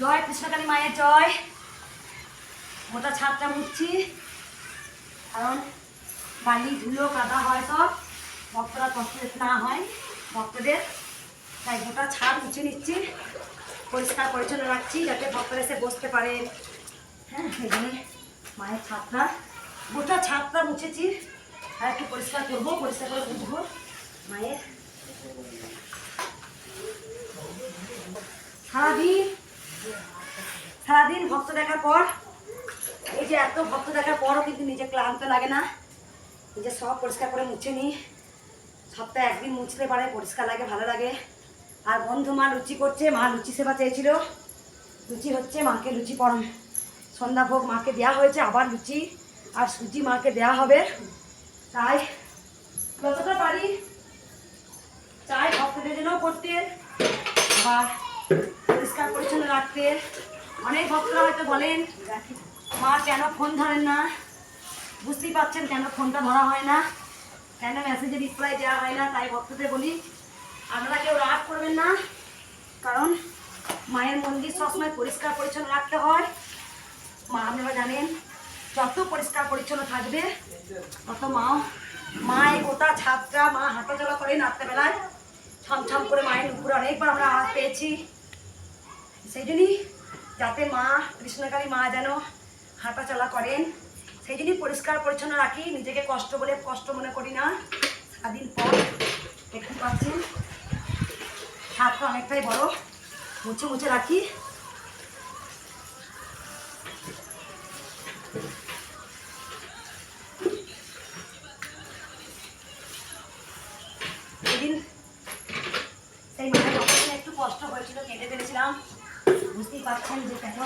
জয়, কৃষ্ণকালী মায়ের জয়। গোটা ছাদটা মুছছি, কারণ বালি, ধুলো, কাদা হয় সব। ভক্তরা কষ্ট না হয় ভক্তদের। তাই গোটা ছাদ মুছে নিচ্ছি, পরিষ্কার পরিচ্ছন্ন রাখছি, যাতে ভক্তরা এসে বসতে পারেন হ্যাঁ এই জন্য মায়ের ছাদটা, গোটা ছাদটা মুছেছি। আর একটু পরিষ্কার করব, পরিষ্কার করে বুঝব মায়ের। সারাদিন সারাদিন ভক্ত দেখার পর, এই যে এত ভক্ত দেখার পরও কিন্তু নিজে ক্লান্ত লাগে না। নিজে সব পরিষ্কার করে মুছে নিই। সপ্তাহে একদিন মুছতে পারে, পরিষ্কার লাগে, ভালো লাগে। আর বন্ধু মা লুচি করছে, মা লুচি সেবা চেয়েছিল। লুচি হচ্ছে মাকে লুচি পরম। সন্ধ্যা ভোগ মাকে দেওয়া হয়েছে, আবার লুচি। আর সুজি মাকে দেওয়া হবে। তাই যতটা পারি, চাই ভক্তদের জন্য করতে, আবার পরিষ্কার পরিচ্ছন্ন রাখতে। অনেক ভক্তরা হয়তো বলেন, মা, কেন ফোন ধরেন না? বুঝতেই পারছেন কেন ফোনটা ধরা হয় না? কেন মেসেজে রিপ্লাই দেওয়া হয় না? তাই ভক্তদের বলি, আপনারা কেউ রাগ করবেন না, কারণ মায়ের মন্দির সবসময় পরিষ্কার পরিচ্ছন্ন রাখতে হয়। মা, আপনারা জানেন, যত পরিষ্কার পরিচ্ছন্ন থাকবে, তত মা মায়ের গোটা ছাদটা মা হাঁটাচলা করেন রাত্রেবেলায়। ছমছম করে মায়ের উপরে অনেকবার আমরা আওয়াজ পেয়েছি। সেই জন্যই যাতে মা, কৃষ্ণকালী মা যেন হাঁটাচলা করেন। সেই জন্যই পরিষ্কার পরিচ্ছন্ন রাখি, নিজেকে কষ্ট বলে কষ্ট মনে করি না। স্বাধীন পর দেখতে পাচ্ছেন ছাদটা অনেকটাই বড়, মুছে মুছে রাখি। সেদিন সেই মায়ের একটু কষ্ট হয়েছিল কেটে ফেলেছিলাম। বুঝতেই পারছেন যে কেন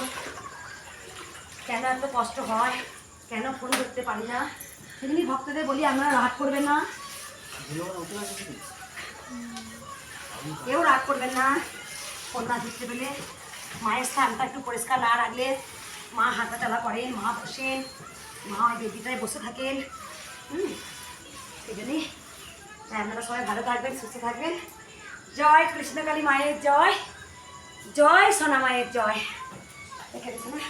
কেন এত কষ্ট হয়, কেন ফোন করতে পারি না? সেদিনই ভক্তদের বলি, আপনারা রাগ করবেন না। কেউ রাগ করবেন না। না ধরতে পেলে মায়ের স্থানটা একটু পরিষ্কার না রাখলে মা হাঁটা চালা করেন, মা বসেন, মা ওই বেদিটায় বসে থাকেন। হুম, সেই জন্যই তাই আপনারা সবাই ভালো থাকবেন, সুস্থ থাকবেন। জয় কৃষ্ণকালী মায়ের জয়। জয় সোনা মায়ের জয়। দেখে দিচ্ছে না?